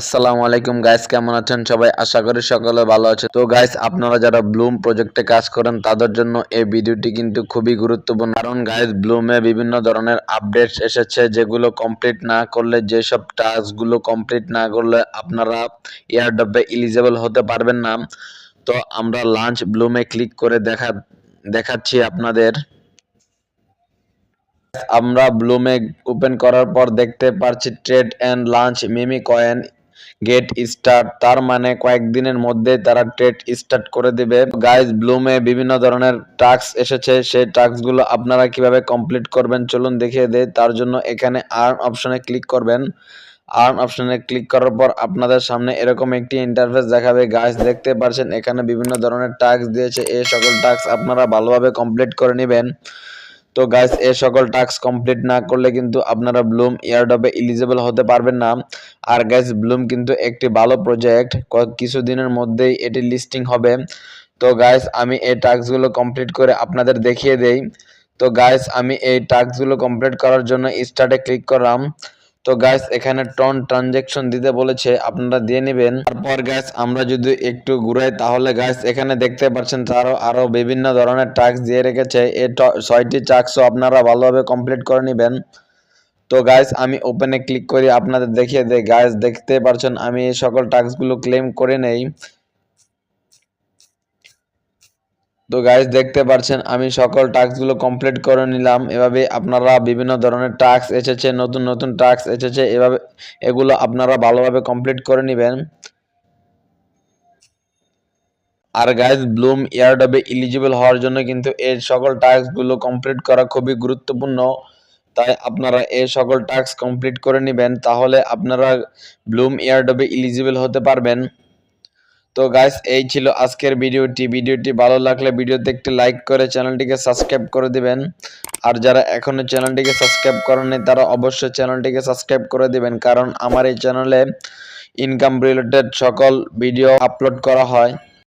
আসসালামু আলাইকুম গাইস কেমন আছেন? সবাই আশা করি সকলে ভালো আছে তো গাইস আপনারা যারা ব্লুম প্রজেক্টে কাজ করেন, তাদের জন্য এই ভিডিওটি কিন্তু খুবই গুরুত্বপূর্ণ। কারণ গাইস ব্লুমে বিভিন্ন ধরনের আপডেটস এসেছে যেগুলো কমপ্লিট না করলে, যেসব টাস্কগুলো কমপ্লিট না করলে আপনারা এয়ারড্রপে এলিজেবল হতে পারবেন না। তো, আমরা লাঞ্চ ব্লুমে ক্লিক করে দেখা, দেখাচ্ছি আপনাদের। আমরা ব্লুমে ওপেন করার পর দেখতে পারছি trade and launch meme coin get start তার মানে কয়েকদিনের মধ্যে তারা ট্রেড স্টার্ট করে দিবে। গাইজ ব্লুমে বিভিন্ন ধরনের টাস্ক এসেছে, সেই টাস্কগুলো আপনারা কীভাবে কমপ্লিট করবেন চলুন দেখিয়ে দেয় তার জন্য এখানে আর্ন অপশনে ক্লিক করবেন। আর্ন অপশনে ক্লিক করার পর আপনাদের সামনে এরকম একটি ইন্টারফেস দেখাবে। গাইজ দেখতে পারছেন, এখানে বিভিন্ন ধরনের টাস্ক দিয়েছে। এই সকল টাস্ক আপনারা ভালোভাবে কমপ্লিট করে নেবেন। তো গাইস এ সকল টাস্ক কমপ্লিট না করলে কিন্তু আপনারা ব্লুম ইয়ারডবে এলিজিবল হতে পারবেন না। আর গাইস ব্লুম কিন্তু একটি ভালো প্রজেক্ট কিছুদিনের মধ্যেই এটি লিস্টিং হবে। তো গাইস আমি এই টাস্কগুলো কমপ্লিট করে আপনাদের দেখিয়ে দেই। তো গাইস আমি এই টাস্কগুলো কমপ্লিট করার জন্য স্টার্টে ক্লিক করলাম। তো গাইস এখানে টন ট্রানজেকশন দিতে বলেছে, আপনারা দিয়ে নেবেন। তারপর গাইস আমরা যদি একটু ঘুরাই, তাহলে গাইস এখানে দেখতে পাচ্ছেন তারও, আরও বিভিন্ন ধরনের টাস্ক দিয়ে রেখেছে। এই ছয়টি টাস্কও আপনারা ভালোভাবে কমপ্লিট করে নেবেন। তো গাইস আমি ওপেনে ক্লিক করি, আপনাদের দেখিয়ে দেই। গাইস দেখতে পাচ্ছেন, আমি সকল টাস্কগুলো ক্লেম করে নেই। তো গাইস দেখতে পাচ্ছেন আমি সকল টাস্কগুলো কমপ্লিট করে নিলাম। এভাবে আপনারা বিভিন্ন ধরনের টাস্ক এসেছে, নতুন নতুন টাস্ক এসেছে, এভাবে এগুলো আপনারা ভালোভাবে কমপ্লিট করে নেবেন। আর গাইস ব্লুম ইয়ারডবে ইলিজিবল হওয়ার জন্য কিন্তু এই সকল টাস্কগুলো কমপ্লিট করা খুবই গুরুত্বপূর্ণ। তাই আপনারা এই সকল টাস্ক কমপ্লিট করে নেবেন, তাহলে আপনারা ব্লুম ইয়ারডবে এলিজিবল হতে পারবেন। তো গাইস এই ছিল আজকের ভিডিওটি। ভিডিওটি ভালো লাগলে ভিডিওতে একটি লাইক করে চ্যানেলটিকে সাবস্ক্রাইব করে দিবেন। আর যারা এখনও চ্যানেলটিকে সাবস্ক্রাইব করেননি, তারা অবশ্যই চ্যানেলটিকে সাবস্ক্রাইব করে দিবেন। কারণ আমার এই চ্যানেলে ইনকাম রিলেটেড সকল ভিডিও আপলোড করা হয়।